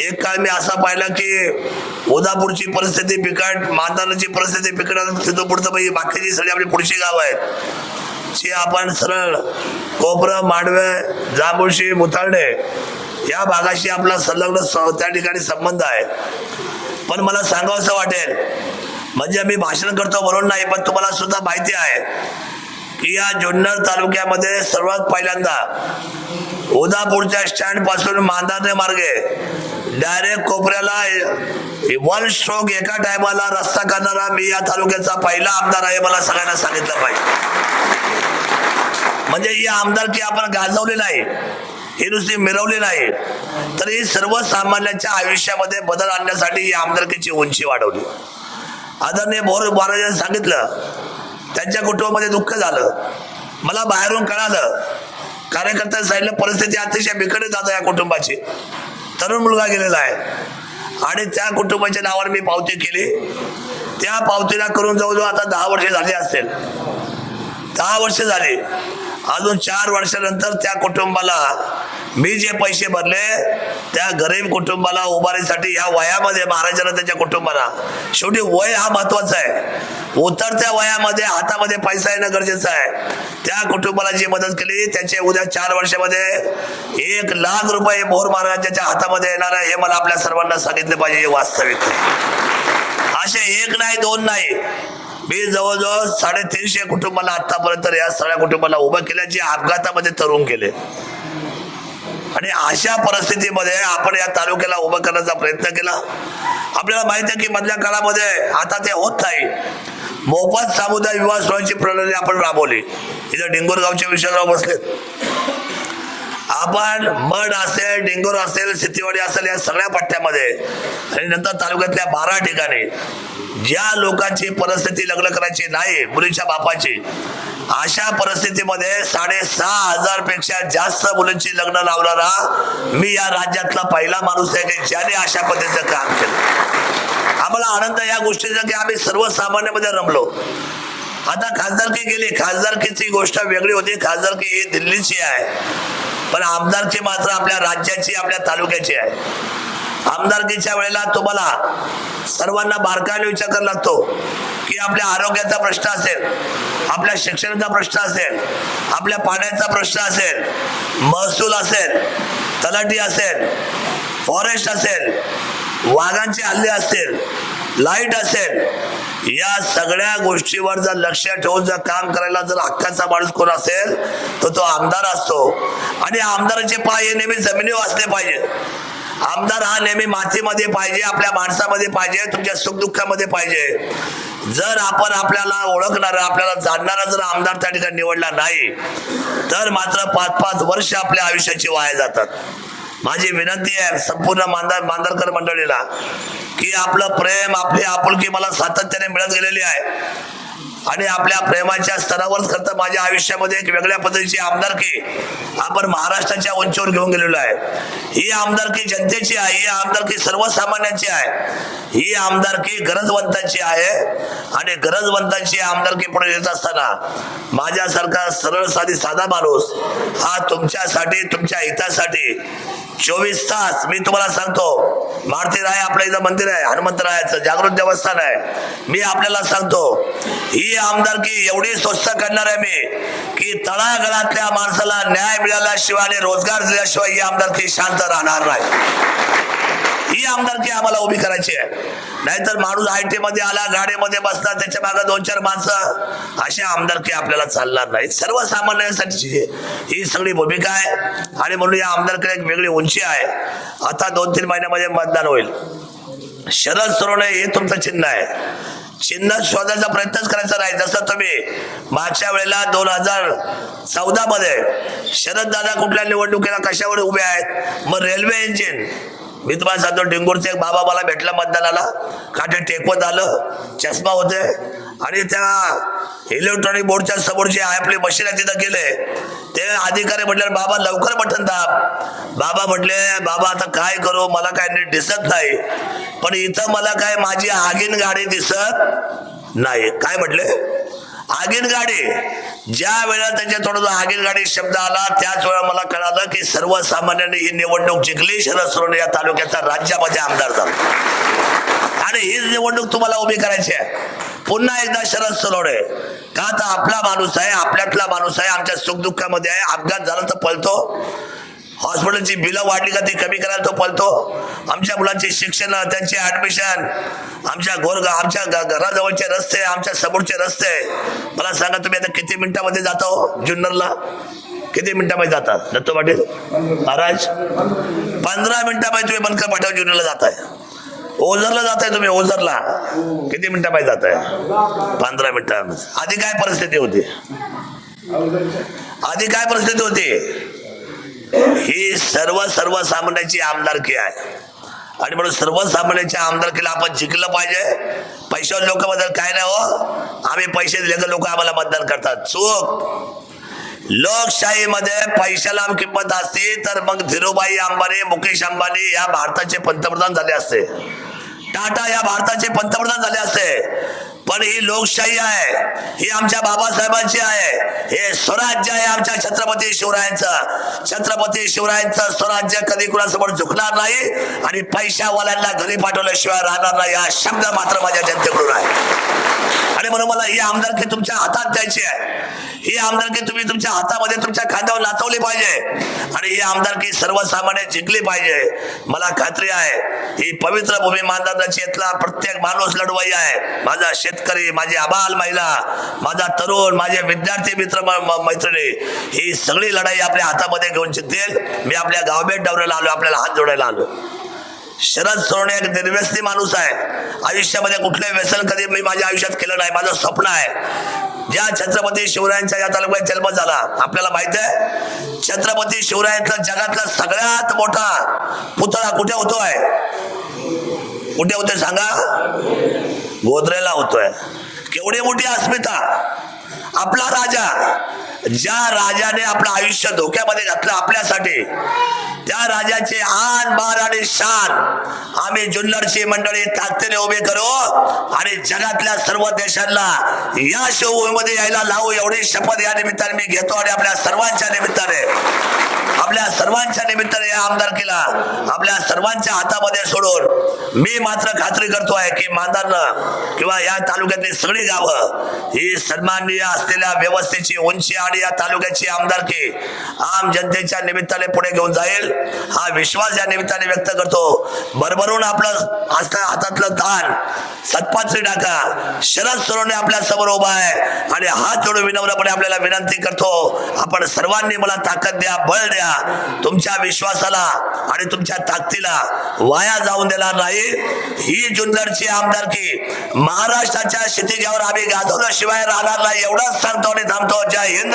एक काळ मी असा पाहिला की उदापूरची परिस्थिती बिकट मानदानाची परिस्थिती बिकट तिथं पुढचं पाहिजे बाकीची सगळी आपली पुढची गाव आहेत. जी आपण सरळ कोपरं मांडवे जांभूळशी मुताळणे या भागाशी आपला संलग्न स- त्या ठिकाणी संबंध आहे. पण मला सांगावंसं वाटेल म्हणजे मी भाषण करतो म्हणून नाही पण तुम्हाला सुद्धा माहिती आहे की या जुन्नर तालुक्यामध्ये सर्वात पहिल्यांदा उदापूरच्या स्टँडपासून मांदाने मार्गे डायरेक्ट कोपऱ्याला वन स्ट्रोक एका टायमाला रस्ता करणारा मी या तालुक्याचा पहिला आमदार आहे मला सगळ्यांना सांगितलं पाहिजे. म्हणजे ही आमदारकी आपण गाजवली नाही ही नुसती मिरवली नाही. तर ही सर्वसामान्यांच्या आयुष्यामध्ये बदल आणण्यासाठी ही आमदारकीची उंची वाढवली. आदरणीय भोर महाराजांनी सांगितलं त्यांच्या कुटुंबामध्ये दुःख झालं. मला बाहेरून कळालं कार्यकर्त्यांनी सांगितलं परिस्थिती अतिशय बिकट जात या कुटुंबाची. तरुण मुलगा गेलेला आहे. आणि त्या कुटुंबाच्या नावावर मी पावती केली. त्या पावतीला करून जवळजवळ आता दहा वर्षे झाली असेल. दहा वर्षे झाली. अजून चार वर्षानंतर त्या कुटुंबाला मी जे पैसे भरले त्या गरीब कुटुंबाला उभारीसाठी या वयामध्ये महाराजांना त्याच्या कुटुंबाला. शेवटी वय हा महत्त्वाचा आहे. उतरत्या वयामध्ये हातामध्ये पैसा येणं गरजेचं आहे. त्या कुटुंबाला जी मदत केली त्याचे उद्या चार वर्षामध्ये एक लाख रुपये मोहर महाराजांच्या हातामध्ये येणार आहे हे मला आपल्या सर्वांना सांगितले पाहिजे हे वास्तविक असे एक नाही दोन नाही. मी जवळजवळ साडेतीनशे कुटुंबाला आतापर्यंत या सगळ्या कुटुंबाला उभं केलं जे अपघातामध्ये तरुण केले आणि अशा परिस्थितीमध्ये आपण या तालुक्याला उभं करण्याचा प्रयत्न केला. आपल्याला माहिती आहे की मधल्या काळामध्ये आता ते होत नाही. मोफत सामुदायिक विवाह सोहळ्याची प्रणाली आपण राबवली. इथं डिंगोर गावचे विषयराव बसलेत आपण मड असेल डेंगूर असेल सितीवाडी असेल या सगळ्या पट्ट्यामध्ये आणि नंतर तालुक्यातल्या बारा ठिकाणी ज्या लोकांची परिस्थिती लग्न करायची नाही मुलीच्या बापाची अशा परिस्थितीमध्ये साडेसहा हजारपेक्षा जास्त मुलींची लग्न लावणारा मी या राज्यातला पहिला माणूस आहे की ज्याने अशा पद्धतीचं काम केलं. आम्हाला आनंद या गोष्टीचा की आम्ही सर्वसामान्यामध्ये रमलो. आता खासदारकी गेली खासदारकीची गोष्ट वेगळी होती. खासदारकी ही दिल्लीची आहे. पण आमदारकी मात्र आपल्या राज्याची आपल्या तालुक्याची आहे. आमदारकीच्या वेळेला तुम्हाला सर्वांना बारकाईने विचार करावा लागतो. की आपल्या आरोग्याचा प्रश्न असेल आपल्या शिक्षणाचा प्रश्न असेल आपल्या पाण्याचा प्रश्न असेल महसूल असेल तलाठी असेल फॉरेस्ट असेल वाघांचे हल्ले असतील लाइट असेल या सगळ्या गोष्टीवर जर लक्ष ठेवून जर काम करायला जर हक्काचा माणूस कोण असेल तर तो आमदार असतो. आणि आमदाराचे पाय हे नेहमी जमिनीवर असले पाहिजे आमदार हा नेहमी मातीमध्ये पाहिजे आपल्या माणसामध्ये पाहिजे तुमच्या सुखदुःखामध्ये पाहिजे. जर आपण आपल्याला ओळखणारा आपल्याला जाणणारा जर आमदार त्या ठिकाणी निवडला नाही तर मात्र पाच पाच वर्ष आपल्या आयुष्याची वाया जातात. माझी विनंती आहे संपूर्ण मांदार मांदरकर मंडळीला की आपलं प्रेम आपली आपुलकी मला सातत्याने मिळत गेलेली आहे. आणि आपल्या प्रेमाच्या स्तरावरच खरं तर माझ्या आयुष्यामध्ये एक वेगळ्या पद्धतीची आमदारकी आपण महाराष्ट्राच्या उंचीवर घेऊन गेलेलो आहे. ही आमदारकी जनतेची आहे ही आमदारकी सर्वसामान्यांची आहे. ही आमदारकी गरजवंतांची आहे आणि गरजवंतांची आमदारकी पुढे येत असताना माझ्यासारखा सरळ साधी साधा माणूस हा तुमच्यासाठी तुमच्या हितासाठी चोवीस तास मी तुम्हाला सांगतो मारुती राय आपल्या इथं मंदिर आहे हनुमंतरायाचं जागृत देवस्थान आहे. मी आपल्याला सांगतो ही आमदारकी एवढी स्वस्त करणार आहे मी की तळागळातल्या माणसाला न्याय मिळाल्याशिवाय आणि रोजगार दिल्याशिवाय ही आमदारकी शांत राहणार नाही. ही आमदारकी आम्हाला उभी करायची आहे. नाहीतर माणूस आयटी मध्ये आला गाडीमध्ये बसला त्याच्यामागे दोन चार माणसं अशी आमदारकी आपल्याला चालणार नाही. सर्वसामान्यांसाठी ही सगळी भूमिका आहे. आणि म्हणून या आमदारकडे एक वेगळी उंची आहे. आता दोन तीन महिन्यामध्ये मतदान होईल. शरद सरोणे हे तुमचं चिन्ह आहे. चिन्ह शोधायचा प्रयत्नच करायचा नाही. जसं तुम्ही मागच्या वेळेला दोन हजार चौदा मध्ये शरद दादा कुठल्या निवडणुकीला कशावर उभे आहेत? मग रेल्वे इंजिन मी तुम्हाला सांगतो डिंगोरचे एक बाबा मला भेटला मतदानाला. काटे टेकवत आलं चष्मा होते. आणि त्या इलेक्ट्रॉनिक बोर्डच्या समोर जे आहे आपली मशीन आहे तिथं गेले. ते अधिकारी म्हटले बाबा लवकर बटन दाब बाबा म्हटले बाबा आता काय करू? मला काय नीट दिसत नाही. पण इथं मला काय माझी आगीन गाडी दिसत नाही. काय म्हटले? आगीन गाडी. ज्या वेळेला त्यांच्या थोडा आगीन गाडी शब्द आला त्याच वेळा मला कळालं की सर्वसामान्यांनी ही निवडणूक जिंकली. शरद या तालुक्याचा राज्यामध्ये आमदार झाला. आणि हीच निवडणूक तुम्हाला उभी करायची आहे. पुन्हा एकदा शरद आहे का तर आपला माणूस आहे आपल्यातला माणूस आहे आमच्या सुखदुःखामध्ये आहे अपघात झाला तर पळतो. हॉस्पिटलची बिलं वाढली का ती कमी करायला तो पळतो. आमच्या मुलांचे शिक्षण त्यांचे ॲडमिशन आमच्या गोरगा आमच्या घ- घराजवळचे रस्ते आमच्या समोरचे रस्ते. मला सांगा तुम्ही आता किती मिनिटामध्ये जाता हो जुन्नरला? किती मिनिटामध्ये जातात दत्तो पाटील? महाराज? पंधरा मिनिटामध्ये तुम्ही बनकर पाठव जुन्नरला जाताय. ओझरला जाताय तुम्ही ओझरला. किती मिनिटामध्ये जाताय? पंधरा मिनिटं. आधी काय परिस्थिती होती? आधी काय परिस्थिती होती? ही सर्व सर्वसामान्यांची आमदारकी आहे. आणि म्हणून सर्वसामान्यांच्या आमदारकीला आपण जिंकलं पाहिजे. पैशावर लोक बद्दल काय नाही हो. आम्ही पैसे दिले तर लोक आम्हाला मतदान करतात. चूक. लोकशाहीमध्ये पैशाला किंमत असती तर मग धीरूभाई अंबानी मुकेश अंबानी या भारताचे पंतप्रधान झाले असते. टाटा या भारताचे पंतप्रधान झाले असते. पण ही लोकशाही आहे. ही आमच्या बाबासाहेबांची आहे. हे स्वराज्य आहे आमच्या छत्रपती शिवरायांचं. छत्रपती शिवरायांचं स्वराज्य कधी कुणासमोर झुकणार नाही आणि पैशावाल्यांना घरी पाठवल्याशिवाय राहणार नाही हा शब्द मात्र माझ्या जनतेकडून आहे. आणि म्हणून मला ही आमदारकी तुमच्या हातात द्यायची आहे. ही आमदारकी तुम्ही तुमच्या हातामध्ये तुमच्या खांद्यावर नाचवली पाहिजे. आणि ही आमदारकी सर्वसामान्य जिंकली पाहिजे. मला खात्री आहे ही पवित्र भूमी मानदानाची इथला प्रत्येक माणूस लढवाई आहे. माझा शेतकरी माझी आबाल महिला माझा तरुण माझे विद्यार्थी मित्र मैत्रिणी ही सगळी लढाई आपल्या हातामध्ये घेऊन जिंकतील. मी आपल्या गावभेट डावरायला आलो आपल्याला हात जोडायला आलो शरद सोडणे एक निर्व्यसनी माणूस आहे. आयुष्यामध्ये कुठले व्यसन कधी मी माझ्या आयुष्यात केलं नाही. माझं स्वप्न आहे. ज्या छत्रपती शिवरायांच्या या तालुक्यात जन्म झाला आपल्याला माहीत आहे छत्रपती शिवरायांचा जगातला सगळ्यात मोठा पुतळा कुठे होतोय? कुठे होते सांगा? गोदरेला होतोय. केवढी मोठी अस्मिता? आपला राजा ज्या राजाने आपलं आयुष्य धोक्यामध्ये घातलं आपल्यासाठी त्या राजाचे आन बार आणि शान आम्ही जुन्नरची मंडळी ताकदीने उभे करू आणि जगातल्या सर्व देशांना या शोभेमध्ये यायला लावू. एवढी शपथ या निमित्ताने मी घेतो आणि आपल्या सर्वांच्या निमित्ताने आपल्या सर्वांच्या निमित्ताने या आमदारकीला आपल्या सर्वांच्या हातामध्ये सोडून मी मात्र खात्री करतो आहे की मांदारनं किंवा या तालुक्यातली सगळी गावं ही सन्माननीय असलेल्या व्यवस्थेची उंची आणि या तालुक्याची आमदारकी आम जनतेच्या निमित्ताने पुढे घेऊन जाईल हा विश्वास या निमित्ताने व्यक्त करतो. भरभरून आपलं आस्था हातातलं दान सतपात्री टाका शरद सोडवणे आपल्यासमोर उभा आहे आणि हात जोडून विनम्रपणे आपल्याला विनंती करतो आपण सर्वांनी मला ताकद द्या बळ द्या तुमच्या विश्वासाला आणि तुमच्या ताकदीला वाया जाऊन देणार नाही. ही जुन्नरची आमदारकी महाराष्ट्राच्या क्षितिजावर आम्ही गाजवल्याशिवाय राहणार नाही एवढंच सांगतो आणि थांबतो. जय हिंद.